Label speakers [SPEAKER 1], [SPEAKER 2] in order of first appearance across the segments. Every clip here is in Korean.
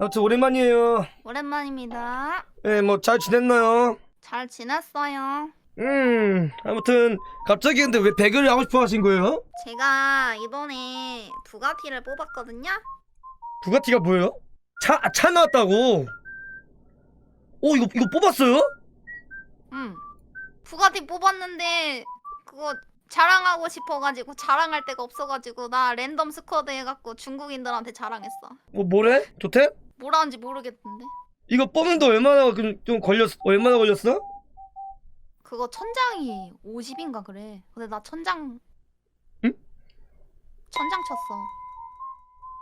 [SPEAKER 1] 아무튼 오랜만이에요.
[SPEAKER 2] 오랜만입니다.
[SPEAKER 1] 예, 뭐 잘 지냈나요?
[SPEAKER 2] 잘 지냈어요?
[SPEAKER 1] 음, 아무튼 갑자기 근데 왜 배그를 하고 싶어 하신 거예요?
[SPEAKER 2] 제가 이번에 부가티를 뽑았거든요.
[SPEAKER 1] 부가티가 뭐예요? 차, 아, 차 나왔다고? 오, 이거, 이거 뽑았어요?
[SPEAKER 2] 음. 부가티 뽑았는데 그거 자랑하고 싶어가지고 자랑할 데가 없어가지고 나 랜덤 스쿼드 해갖고 중국인들한테 자랑했어.
[SPEAKER 1] 뭐, 뭐래? 좋대?
[SPEAKER 2] 뭐라는지 모르겠던데.
[SPEAKER 1] 이거 뽑는데 얼마나 그- 좀 걸렸, 얼마나 걸렸어?
[SPEAKER 2] 그거 천장이 50인가 그래. 근데 나 천장
[SPEAKER 1] 응?
[SPEAKER 2] 천장 쳤어.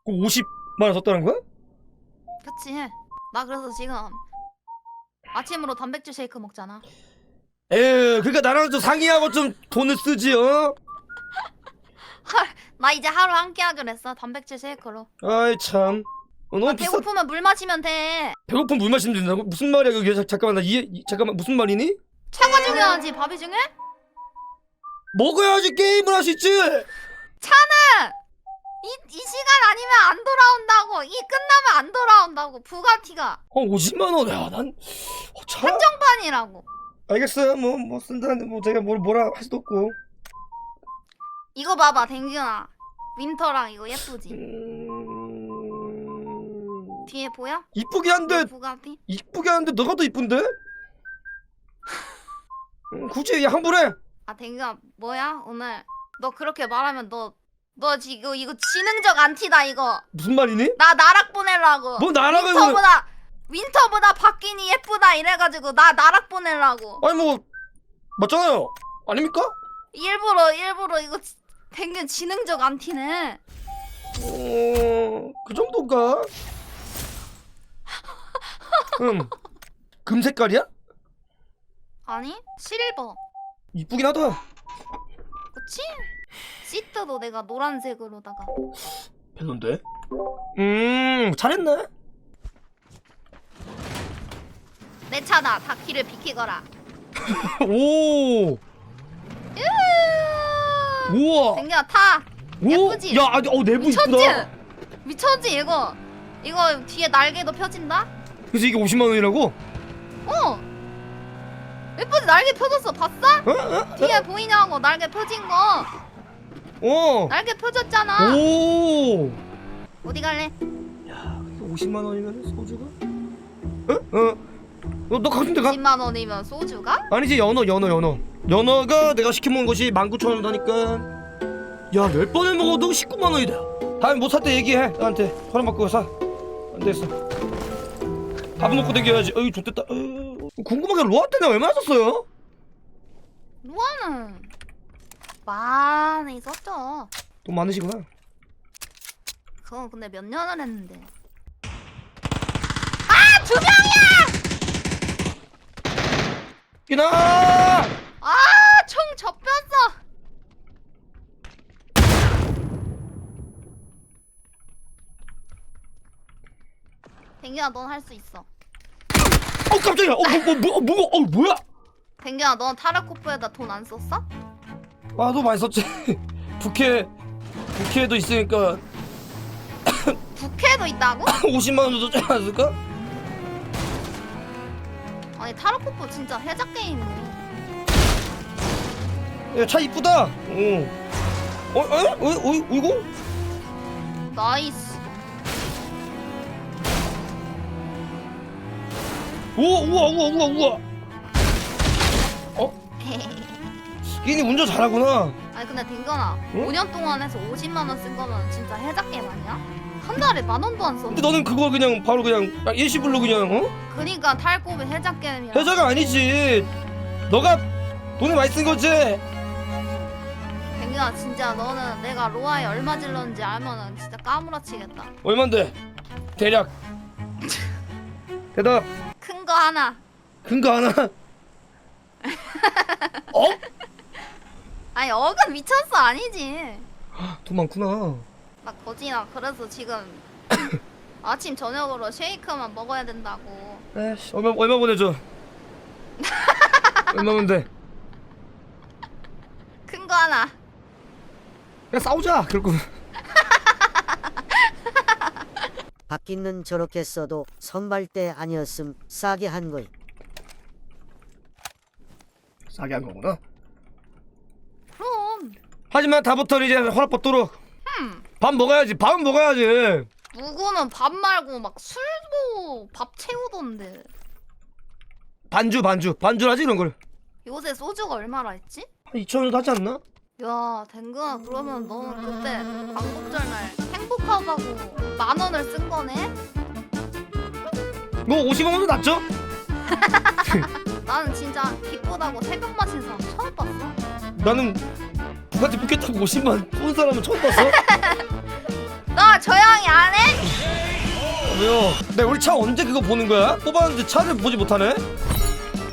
[SPEAKER 1] 그 50만 원 썼다는 거야?
[SPEAKER 2] 그치? 나 그래서 지금 아침으로 단백질 쉐이크 먹잖아.
[SPEAKER 1] 에휴, 그니까 나랑 좀 상의하고 좀 돈을 쓰지, 어?
[SPEAKER 2] 나 이제 하루 한 끼 하기로 했어. 단백질 쉐이크로.
[SPEAKER 1] 아이, 참. 어, 너무 비싸.
[SPEAKER 2] 배고프면 물 마시면 돼.
[SPEAKER 1] 배고프면 물 마시면 된다고? 무슨 말이야, 그게? 자- 잠깐만, 나 이해, 이- 잠깐만, 무슨 말이니?
[SPEAKER 2] 차가 중요하지. 밥이 중요해?
[SPEAKER 1] 먹어야지 게임을 할 수 있지!
[SPEAKER 2] 차는 이, 이 시간 아니면 안 돌아온다고. 이 끝나면 안 돌아온다고. 부가티가
[SPEAKER 1] 어, 50만 원, 야, 난, 어, 차?
[SPEAKER 2] 한정판이라고.
[SPEAKER 1] 알겠어요. 뭐, 뭐, 쓴다는데, 뭐, 제가 뭘, 뭐라 할 수도 없고.
[SPEAKER 2] 이거 봐봐, 댕균아. 윈터랑 이거 예쁘지?
[SPEAKER 1] 음...
[SPEAKER 2] 뒤에 보여?
[SPEAKER 1] 이쁘게 한데,
[SPEAKER 2] 부가티?
[SPEAKER 1] 이쁘게 하는데, 너가 더 이쁜데? 음, 굳이 함부래?
[SPEAKER 2] 아, 댕균아, 뭐야? 오늘 너 그렇게 말하면 너, 너 지금 이거 지능적 안티다, 이거.
[SPEAKER 1] 무슨 말이니?
[SPEAKER 2] 나 나락 보내려고.
[SPEAKER 1] 뭐 보내-
[SPEAKER 2] 윈터보다, 윈터보다 박기니 예쁘다 이래가지고 나 나락 보내려고.
[SPEAKER 1] 아니, 뭐, 맞잖아요. 아닙니까?
[SPEAKER 2] 일부러, 일부러 이거 지- 댕균 지능적 안티네.
[SPEAKER 1] 어, 그 정도인가? 음, 금 색깔이야?
[SPEAKER 2] 아니, 실버.
[SPEAKER 1] 이쁘긴 하다.
[SPEAKER 2] 그치? 시트도 내가 노란색으로다가.
[SPEAKER 1] 별론데? 음, 잘했네.
[SPEAKER 2] 내 차다. 다 길을 비키거라.
[SPEAKER 1] 오, 우와.
[SPEAKER 2] 댕균아 타.
[SPEAKER 1] 오,
[SPEAKER 2] 예쁘지?
[SPEAKER 1] 야, 아니, 어, 내부
[SPEAKER 2] 미쳤지?
[SPEAKER 1] 이쁘다.
[SPEAKER 2] 미쳤지 이거. 이거 뒤에 날개도 펴진다?
[SPEAKER 1] 그래서 이게 50만 원이라고?
[SPEAKER 2] 어. 예쁘지? 날개 펴졌어. 봤어?
[SPEAKER 1] 어? 어?
[SPEAKER 2] 뒤에 보이냐고 날개 펴진 거.
[SPEAKER 1] 어.
[SPEAKER 2] 날개 펴졌잖아.
[SPEAKER 1] 오.
[SPEAKER 2] 어디 갈래?
[SPEAKER 1] 야, 50만 원이면 소주가? 어? 어? 너, 너 가슴 가?
[SPEAKER 2] 10만 원이면 소주가?
[SPEAKER 1] 아니지 연어 연어 연어 연어가 내가 시켜 먹은 것이 19,000원 하니까 야 10번을 먹어도 19만 원이다 다음에 못 살 때 얘기해 나한테 허락 받고 사 안 되겠어 밥 먹고 댕겨야지 어이 좋됐다 어이, 궁금하게 로아 때는 얼마나 썼어요?
[SPEAKER 2] 루아는 많이 있었죠.
[SPEAKER 1] 돈 많으시구나
[SPEAKER 2] 그건 근데 몇 년을 했는데. 아! 두 명이야!
[SPEAKER 1] 기나
[SPEAKER 2] 아! 총 접혔어! 댕균아 넌할 수 있어.
[SPEAKER 1] 어 깜짝이야 어뭐 뭐, 뭐, 뭐, 어 뭐야
[SPEAKER 2] 댕균아 넌 타르코프에다 돈 안 썼어?
[SPEAKER 1] 아너 많이 썼지 부캐 부캐도 있으니까
[SPEAKER 2] 부캐도 있다고?
[SPEAKER 1] 50만 원 정도 줬지 않았을까?
[SPEAKER 2] 아니 타르코프 진짜 해작 게임이네.
[SPEAKER 1] 야, 차 이쁘다 어 어? 어? 어? 어? 이거?
[SPEAKER 2] 나이스.
[SPEAKER 1] 우와 우와 우와 우와 우와. 끼니 운전 잘하구나.
[SPEAKER 2] 아니 근데 댕균아
[SPEAKER 1] 응?
[SPEAKER 2] 5년 동안 해서 50만 원 쓴 거면 진짜 해작 게임 아니야? 한 달에 만 원도 안 썼는데.
[SPEAKER 1] 근데 너는 그거 그냥 바로 그냥 아, 일시불로 그냥 어?
[SPEAKER 2] 그니까 탈코비 해작 게임이야.
[SPEAKER 1] 회사가 아니지. 너가 돈을 많이 쓴 거지?
[SPEAKER 2] 댕균아 진짜 너는 내가 로아에 얼마 질렀는지 알면은 진짜 까무러치겠다.
[SPEAKER 1] 얼만데? 대략. 대답
[SPEAKER 2] 큰거 하나.
[SPEAKER 1] 큰거 하나? 어?
[SPEAKER 2] 아니 억은 미쳤어. 아니지.
[SPEAKER 1] 돈 많구나.
[SPEAKER 2] 나 거지나 그래서 지금 아침 저녁으로 쉐이크만 먹어야 된다고.
[SPEAKER 1] 에이씨 얼마 얼마 보내줘? 얼마면 돼?
[SPEAKER 2] 큰 거 하나.
[SPEAKER 1] 그냥 싸우자 결국
[SPEAKER 3] 바뀌는 저렇게 써도 선발대 아니었음 싸게 한 거임.
[SPEAKER 1] 싸게 한 거구나.
[SPEAKER 2] 그럼
[SPEAKER 1] 하지만 다부터 이제 허락법 도록
[SPEAKER 2] 흠.
[SPEAKER 1] 밥 먹어야지. 밥은 먹어야지.
[SPEAKER 2] 누구는 밥 말고 막 술도 밥 채우던데
[SPEAKER 1] 반주 반주 반주라지 이런 걸.
[SPEAKER 2] 요새 소주가 얼마나 했지?
[SPEAKER 1] 2천 원도 하지 않나?
[SPEAKER 2] 야, 댕근아, 그러면 너는 그때 광복절 날 행복하다고 만 원을 쓴 거네?
[SPEAKER 1] 너 50원도 낮죠?
[SPEAKER 2] 나는 진짜 기쁘다고 새벽 마신 사람 처음 봤어.
[SPEAKER 1] 나는 부가티 포켓하고 50만 푼 사람은 처음 봤어?
[SPEAKER 2] 너 조용히 안 해?
[SPEAKER 1] 아, 왜요? 내 우리 차 언제 그거 보는 거야? 뽑았는데 차를 보지 못하네?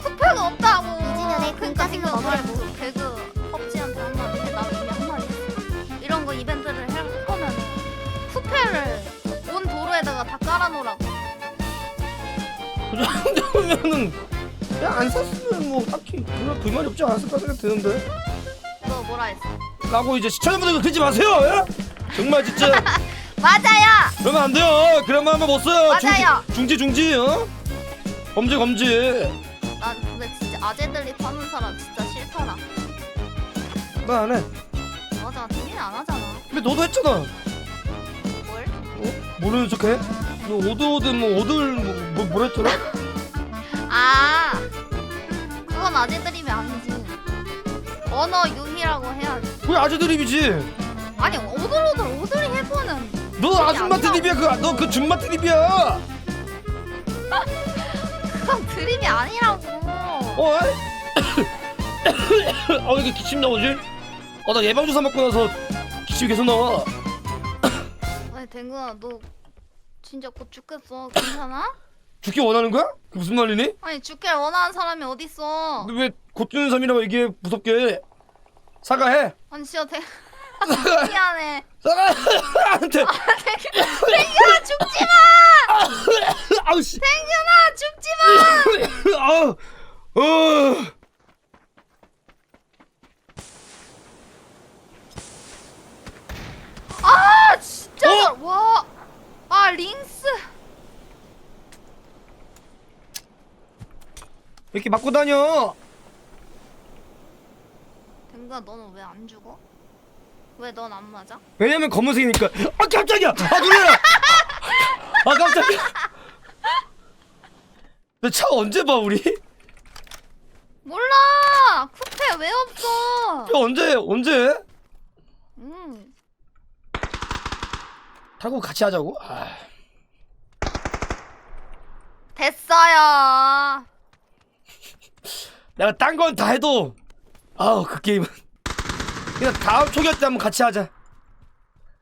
[SPEAKER 2] 스펙은 없다고.
[SPEAKER 4] 진짜 내
[SPEAKER 2] 그러니까 지금 너말 개그 뭐 깔아놓으라고.
[SPEAKER 1] 그 정도면은 그냥 안 샀으면 뭐 딱히 그냥 불만이 그 없지 않았을까 생각되는데
[SPEAKER 2] 너 뭐라 했어?
[SPEAKER 1] 라고 이제 시청자분들 그러지 마세요 예? 정말 진짜
[SPEAKER 2] 맞아요.
[SPEAKER 1] 그러면 안 돼요 그런 거 하면 못 써요
[SPEAKER 2] 맞아요.
[SPEAKER 1] 중지 중지 중지 어? 범죄 검지
[SPEAKER 2] 난 근데 진짜 아재들립 하는 사람 진짜 싫더라.
[SPEAKER 1] 나 안해
[SPEAKER 2] 맞아, 동의안 하잖아.
[SPEAKER 1] 근데 너도 했잖아
[SPEAKER 2] 뭘?
[SPEAKER 1] 어? 모르는 척해 뭐 너 오드오드 뭐 오들 뭐, 뭐 뭐랬더라?
[SPEAKER 2] 아 그건 아재 드립이 아니지 언어 유희라고 해야지
[SPEAKER 1] 그게 아재 드립이지.
[SPEAKER 2] 아니 오돌오돌 오돌이 해보는
[SPEAKER 1] 너 아줌마 드립이야 그 너 그 줌마 드립이야.
[SPEAKER 2] 그건 드립이 아니라고
[SPEAKER 1] 어이? 아 어, 이게 기침 나오지? 아, 나 예방주사 맞고 나서 기침 계속 나와.
[SPEAKER 2] 아니 댕구야 너 진짜 곧 죽겠어. 괜찮아?
[SPEAKER 1] 죽기 원하는 거야? 무슨 말이니?
[SPEAKER 2] 아니 죽길 원하는 사람이 어딨어?
[SPEAKER 1] 왜곧 죽는 사람이라고 얘기해 무섭게 사과해
[SPEAKER 2] 아니 진짜
[SPEAKER 1] 대...
[SPEAKER 2] 미안해.
[SPEAKER 1] 사과한테
[SPEAKER 2] 탱균아 죽지 마!
[SPEAKER 1] 아우 씨
[SPEAKER 2] 탱균아 죽지 마!
[SPEAKER 1] 어. 아,
[SPEAKER 2] 어아 진짜
[SPEAKER 1] 어?
[SPEAKER 2] 와 와 링스
[SPEAKER 1] 왜 이렇게 맞고 다녀?
[SPEAKER 2] 댕가 너는 왜 안 죽어? 왜 넌 안 맞아?
[SPEAKER 1] 왜냐면 검은색이니까. 아 깜짝이야! 아 놀래라! 아 깜짝이야! 너 차 언제 봐 우리?
[SPEAKER 2] 몰라 쿠페 왜 없어?
[SPEAKER 1] 야 언제 언제?
[SPEAKER 2] 음
[SPEAKER 1] 탁구 같이 하자고? 아.
[SPEAKER 2] 됐어요.
[SPEAKER 1] 내가 딴 건 다 해도 아우 그 게임은 그냥 다음 초기화 때 한번 같이 하자.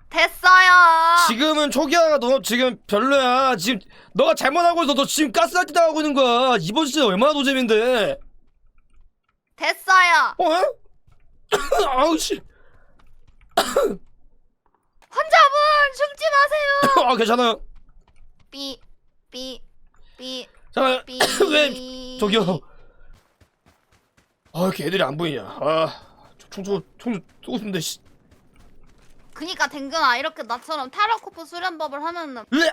[SPEAKER 2] 됐어요.
[SPEAKER 1] 지금은 초기화가 너 지금 별로야. 지금 너가 잘못하고 있어. 너 지금 가스라이트 당하고 있는 거야. 이번 시즌 얼마나 노잼인데?
[SPEAKER 2] 됐어요.
[SPEAKER 1] 어? 아우 씨.
[SPEAKER 2] 환자분 숨지 마세요.
[SPEAKER 1] 아 괜찮아요.
[SPEAKER 2] 삐, 삐, 삐,
[SPEAKER 1] 잠깐 삐. 왜 저기요. 아 이렇게 애들이 안 보이냐. 아총총총 쏘고 싶은데 씨.
[SPEAKER 2] 그니까 댕근아 이렇게 나처럼 타라코프 수련법을 하면은
[SPEAKER 1] 으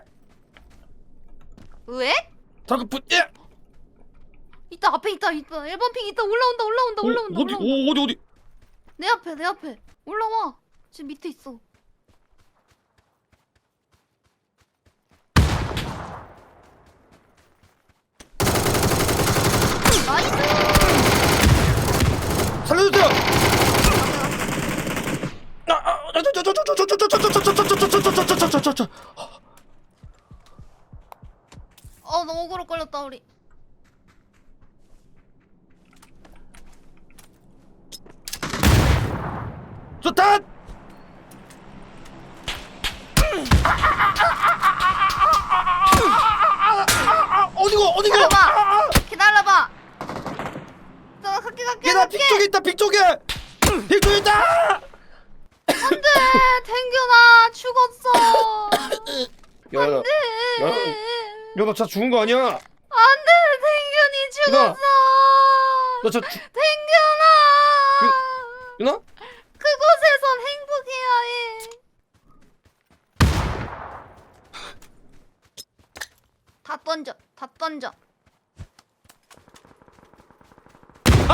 [SPEAKER 2] 왜?
[SPEAKER 1] 잠깐 붙. 예.
[SPEAKER 2] 있다 앞에 있다 있다 1번 핑 있다 올라온다 올라온다 어, 올라온다
[SPEAKER 1] 어, 어디
[SPEAKER 2] 올라온다
[SPEAKER 1] 오 어디 어디.
[SPEAKER 2] 내 앞에 내 앞에 올라와 지금 밑에 있어
[SPEAKER 1] 살려주세요! 어, 너무 고로
[SPEAKER 2] 걸렸다 우리. 좋다! 갈게
[SPEAKER 1] 얘나
[SPEAKER 2] 갈게.
[SPEAKER 1] 빅쪽에 있다 빅 쪽에 빅 쪽에 있다.
[SPEAKER 2] 안돼 탱균아 죽었어.
[SPEAKER 1] 야야 야너 진짜 죽은 거 아니야?
[SPEAKER 2] 안돼 탱균이
[SPEAKER 1] 누나.
[SPEAKER 2] 죽었어.
[SPEAKER 1] 너 진짜 죽...
[SPEAKER 2] 탱균아.
[SPEAKER 1] 유나?
[SPEAKER 2] 그곳에선 행복해야 해. 던져 다 던져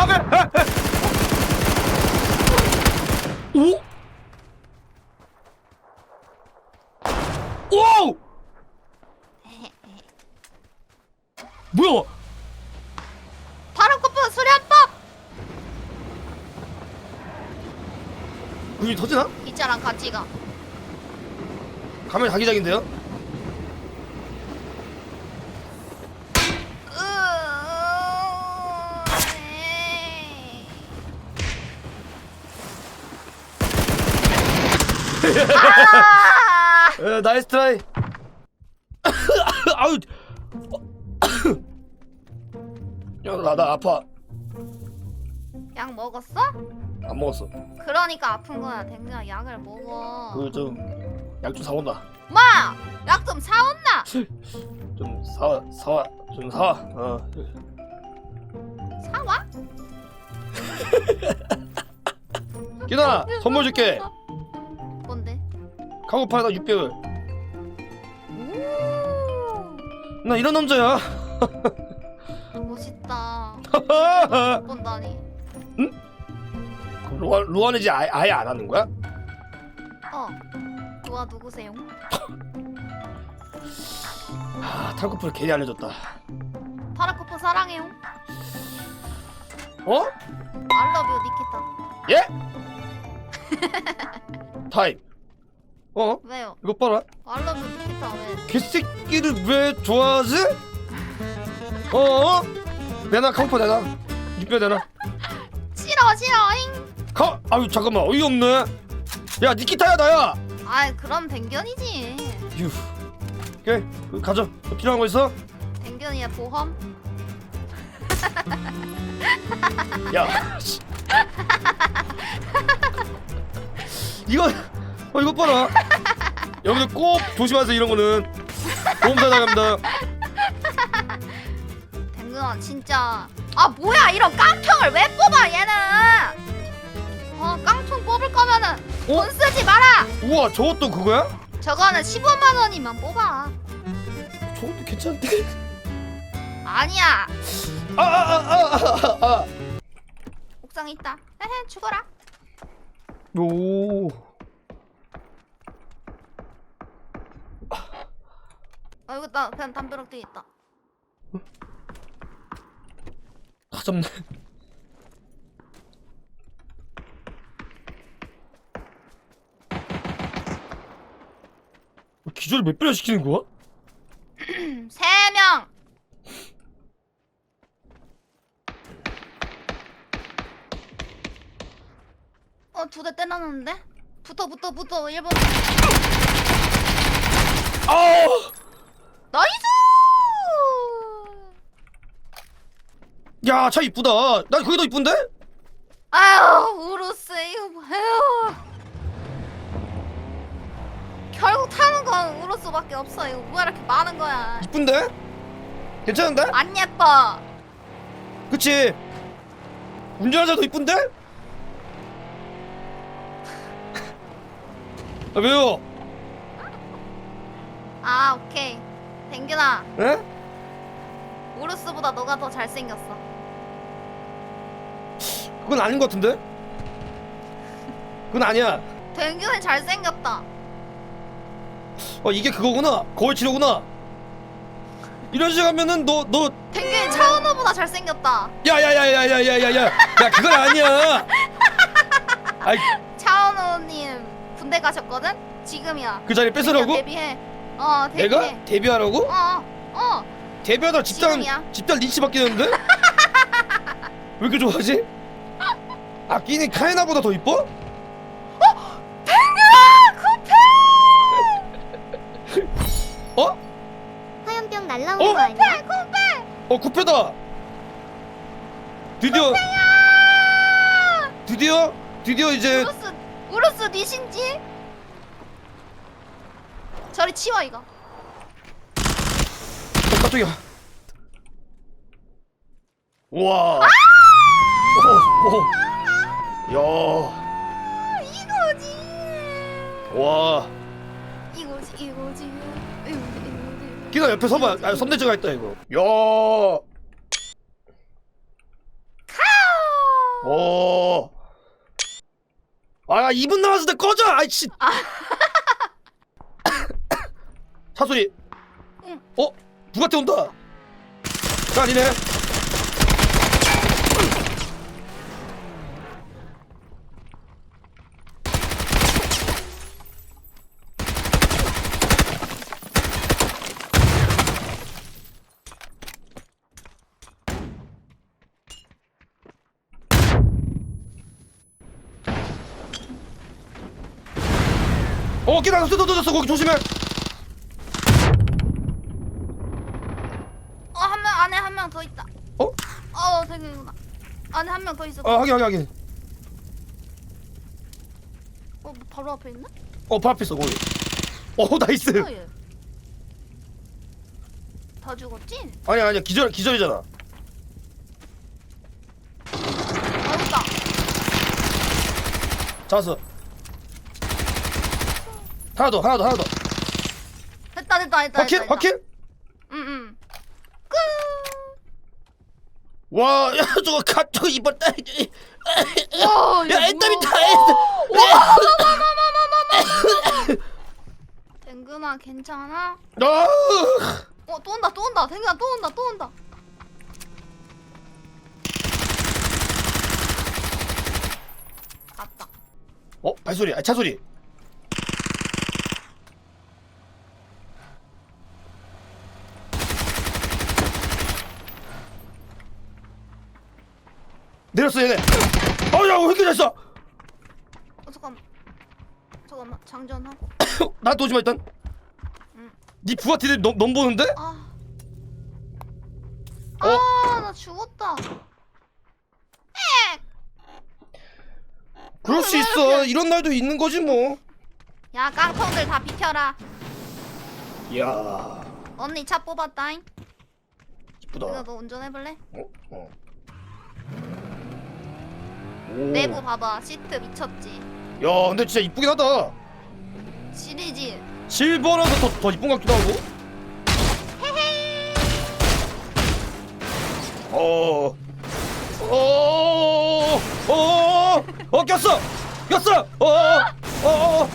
[SPEAKER 1] 배! 오! 오! 뭐야?
[SPEAKER 2] 바로 코프 수련법
[SPEAKER 1] 여기 터지나?
[SPEAKER 2] 이자랑 같이 가
[SPEAKER 1] 가면 자기장인데요?
[SPEAKER 2] 으... 에이. 아!
[SPEAKER 1] 에, 나이스 트라이. 야, 나, 나 아파.
[SPEAKER 2] 약 먹었어?
[SPEAKER 1] 안 먹었어.
[SPEAKER 2] 그러니까 아픈 거야. 댕그야 약을 먹어.
[SPEAKER 1] 그 좀 약 좀 사온다.
[SPEAKER 2] 마! 약 좀 사온나?
[SPEAKER 1] 좀 사, 사와, 좀 사와. 어.
[SPEAKER 2] 사와?
[SPEAKER 1] 기나 선물 줄게.
[SPEAKER 2] 뭔데?
[SPEAKER 1] 카고파에다 600을. 나 이런 남자야.
[SPEAKER 2] 멋있다. 본다니.
[SPEAKER 1] 그럼 로아, 로아는 아예, 아예 안 하는 거야?
[SPEAKER 2] 어. 누가 누구세요?
[SPEAKER 1] 아, 탈코프를 괜히 알려줬다.
[SPEAKER 2] 파라코프 사랑해요.
[SPEAKER 1] 어?
[SPEAKER 2] 알러뷰 니키타.
[SPEAKER 1] 예? 타임. 어?
[SPEAKER 2] 왜요?
[SPEAKER 1] 이거 봐라.
[SPEAKER 2] 알러뷰 니키타 왜?
[SPEAKER 1] 개새끼를 왜 좋아하지? 어? 내놔 카고파 내놔. 600 내놔.
[SPEAKER 2] 싫어 싫어잉.
[SPEAKER 1] 가. 아유 잠깐만 어이없네. 야 니키타야 나야.
[SPEAKER 2] 아이 그럼 댕견이지.
[SPEAKER 1] 휴. 오케이 그, 가져. 또 필요한 거 있어?
[SPEAKER 2] 댕견이의 보험?
[SPEAKER 1] 야. 씨. 이거 어 이거 봐라. 여러분들 꼭 조심하세요 이런 거는. 보험사 나갑니다.
[SPEAKER 2] 댕근아 진짜 아 뭐야 이런 깡통을 왜 뽑아 얘는 어 깡총 뽑을 거면은
[SPEAKER 1] 어?
[SPEAKER 2] 돈 쓰지 마라
[SPEAKER 1] 우와 저것도 그거야?
[SPEAKER 2] 저거는 15만 원이면 뽑아
[SPEAKER 1] 저것도 괜찮은데.
[SPEAKER 2] 아니야
[SPEAKER 1] 아아아아아 아.
[SPEAKER 2] 옥상에 있다 헤헤 죽어라
[SPEAKER 1] 오.
[SPEAKER 2] 아 여기 나 그냥 담벼락 뒤에 있다
[SPEAKER 1] 다 잡네. 기절 몇 배나 시키는 거야?
[SPEAKER 2] 음, 세명 어두 대 때려놨는데 붙어 붙어 붙어 1번
[SPEAKER 1] 아!
[SPEAKER 2] 나이스
[SPEAKER 1] 야, 차 이쁘다. 난 그게 더 이쁜데?
[SPEAKER 2] 아유 우루스 이거 뭐예요 결국 타는 건 우루스밖에 없어 이거 뭐야 이렇게 많은 거야
[SPEAKER 1] 이쁜데? 괜찮은데?
[SPEAKER 2] 안 예뻐
[SPEAKER 1] 그치? 운전하자 더 이쁜데? 아, 왜요?
[SPEAKER 2] 아 오케이 댕균아
[SPEAKER 1] 에?
[SPEAKER 2] 우루스보다 너가 더 잘생겼어
[SPEAKER 1] 그건 아닌 것 같은데? 그건 아니야.
[SPEAKER 2] 댕균이 잘생겼다
[SPEAKER 1] 어, 이게 그거구나. 거울 치료구나. 이런 식으로 하면은 너, 너,
[SPEAKER 2] 댕균이 차은우보다 잘생겼다
[SPEAKER 1] 야야야야야야야야. 야, 그건 아니야. 아이,
[SPEAKER 2] 차은우님 군대 가셨거든? 지금이야
[SPEAKER 1] 그 자리 뺏으라고?
[SPEAKER 2] 데뷔해 어 데뷔해
[SPEAKER 1] 내가? 데뷔하라고?
[SPEAKER 2] 어어 어.
[SPEAKER 1] 데뷔하다 집단
[SPEAKER 2] 지금이야.
[SPEAKER 1] 집단 리치 바뀌는데? 왜 이렇게 좋아하지? 아 끼니 카에나보다 더 이뻐? 어?
[SPEAKER 4] 화염병 날라오는
[SPEAKER 1] 어?
[SPEAKER 4] 거 아니야?
[SPEAKER 1] 어 쿠페다. 드디어 드디어 드디어 이제
[SPEAKER 2] 우루스 우루스 니신지? 저리 치워 이거
[SPEAKER 1] 어, 깜짝이야. 우와. 오, 오. 야.
[SPEAKER 2] 이거지
[SPEAKER 1] 와.
[SPEAKER 2] 이거지 이거지 이거지 이거지
[SPEAKER 1] 기다 옆에 서봐 아 선대지가 있다 이거 야 오. 아, 2분 남았을 때 꺼져! 아이씨! 차 소리!
[SPEAKER 2] 응.
[SPEAKER 1] 어? 부가티 온다! 자, 니네! 어, 기다! 쏟아졌어! 거기 조심해!
[SPEAKER 2] 어 한 명 안에 한 명 더 있다
[SPEAKER 1] 어?
[SPEAKER 2] 어 되게구나 안에 한 명 더 있어
[SPEAKER 1] 어, 확인, 확인, 확인.
[SPEAKER 2] 어 바로 앞에 있나?
[SPEAKER 1] 어, 발 앞에 있어, 거기. 어, 나이스!
[SPEAKER 2] 어, 얘. 다 죽었지?
[SPEAKER 1] 아니야, 아니야. 기절, 기절이잖아.
[SPEAKER 2] 아 있다
[SPEAKER 1] 잡았어. 하나 더, 하나 더, 하나 더.
[SPEAKER 2] 됐다 됐다 됐다
[SPEAKER 1] 확킬?
[SPEAKER 2] 됐다,
[SPEAKER 1] 확킬?
[SPEAKER 2] 응응 끝
[SPEAKER 1] 와, 야, 저거 가, 저거 이번 달.
[SPEAKER 2] 와,
[SPEAKER 1] 야, 엔더미 다
[SPEAKER 2] 댕근아 괜찮아?
[SPEAKER 1] 아,
[SPEAKER 2] 어 또 온다 또 온다 댕근아 또 온다 또 온다 갔다
[SPEAKER 1] 어, 발소리, 아, 차 소리. 내렸어 얘네. 어야, 왜 이렇게 잘했어?
[SPEAKER 2] 어 잠깐만 잠깐만 장전하고
[SPEAKER 1] 나한테 오지 마 일단.
[SPEAKER 2] 응.
[SPEAKER 1] 네 부가티들 넘, 넘 보는데?
[SPEAKER 2] 아
[SPEAKER 1] 어?
[SPEAKER 2] 아, 나 죽었다.
[SPEAKER 1] 그럴 수 있어. 이런 날도 있는 거지 뭐.
[SPEAKER 2] 야, 깡통들 다 비켜라.
[SPEAKER 1] 이야,
[SPEAKER 2] 언니 차 뽑았다잉.
[SPEAKER 1] 이쁘다.
[SPEAKER 2] 너 운전해 볼래?
[SPEAKER 1] 어? 어. 오.
[SPEAKER 2] 내부 봐봐. 시트 미쳤지.
[SPEAKER 1] 야, 근데 진짜 이쁘긴 하다.
[SPEAKER 2] 시리즈.
[SPEAKER 1] 실버라서 더, 더 이쁜 것 같기도 하고. 어. 어. 어. 어, 꼈어. 꼈어. 어. 어. 어.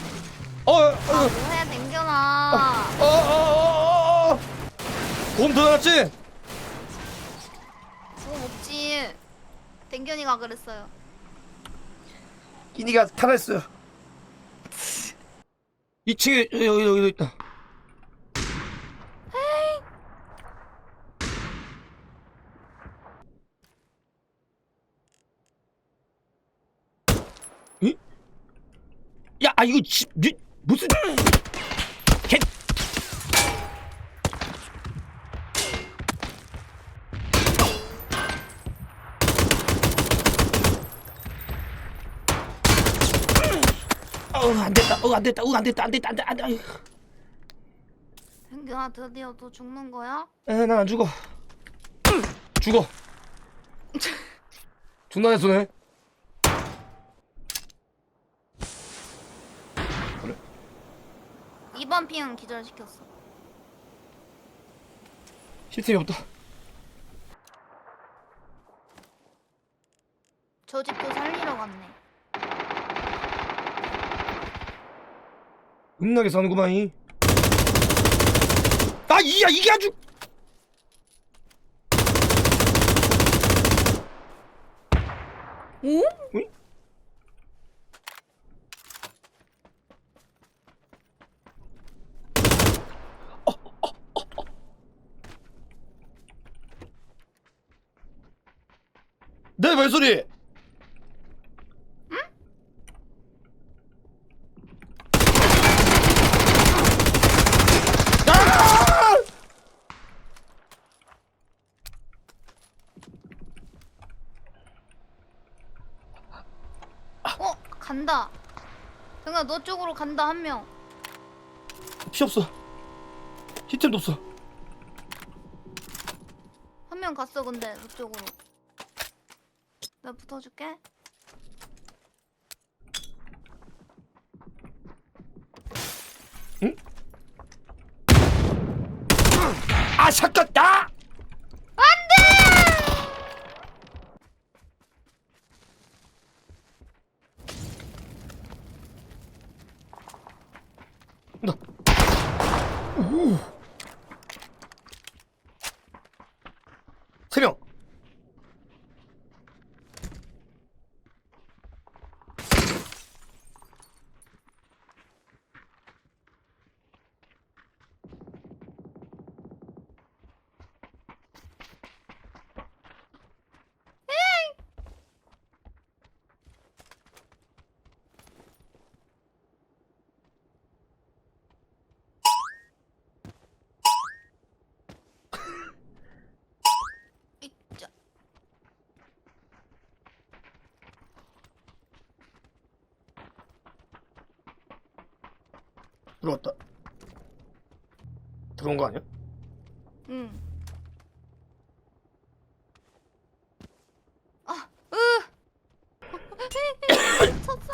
[SPEAKER 1] 어.
[SPEAKER 2] 아,
[SPEAKER 1] 어.
[SPEAKER 2] 뭐해, 댕겨나.
[SPEAKER 1] 어. 어. 어. 곰더 나왔지?
[SPEAKER 2] 그거 없지. 댕견이가 그랬어요.
[SPEAKER 1] 끼니가 탈했어요. 2층에 여기 여기 여기 있다. 응? 야, 아 이거 지, 미, 무슨 개 어, 안 됐다. 어, 안 됐다. 어, 안 됐다. 안 됐다. 안 됐다. 안 됐다.
[SPEAKER 2] 댕견아, 드디어 또 죽는 거야?
[SPEAKER 1] 에, 난안 죽어. 죽어. 존나 내 손에.
[SPEAKER 2] 이번 핑은 기절시켰어.
[SPEAKER 1] 시스템이 없다.
[SPEAKER 2] 저 집도 살리러 갔네.
[SPEAKER 1] 음나게 사는구만 이. 아 이야 이게 아주.
[SPEAKER 2] 오?
[SPEAKER 1] 응?
[SPEAKER 2] 너 쪽으로 간다 한 명.
[SPEAKER 1] 피 없어. 히트도 없어.
[SPEAKER 2] 한 명 갔어 근데 너 쪽으로. 나 붙어줄게.
[SPEAKER 1] 아 잠깐
[SPEAKER 2] 나. 아!
[SPEAKER 1] 들어왔다. 들어온 거 아니야?
[SPEAKER 2] 응. 아, 으. 쳤어.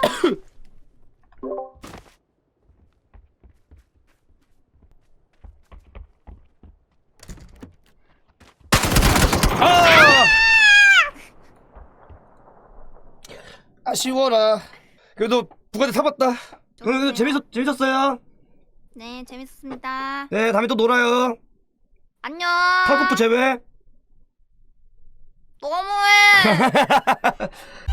[SPEAKER 1] 아! 아쉬워라. 그래도 부가대 타봤다. 그래도 재밌었 재밌었어요.
[SPEAKER 2] 네, 재밌었습니다.
[SPEAKER 1] 네, 다음에 또 놀아요.
[SPEAKER 2] 안녕.
[SPEAKER 1] 팔굽부 제외.
[SPEAKER 2] 너무해.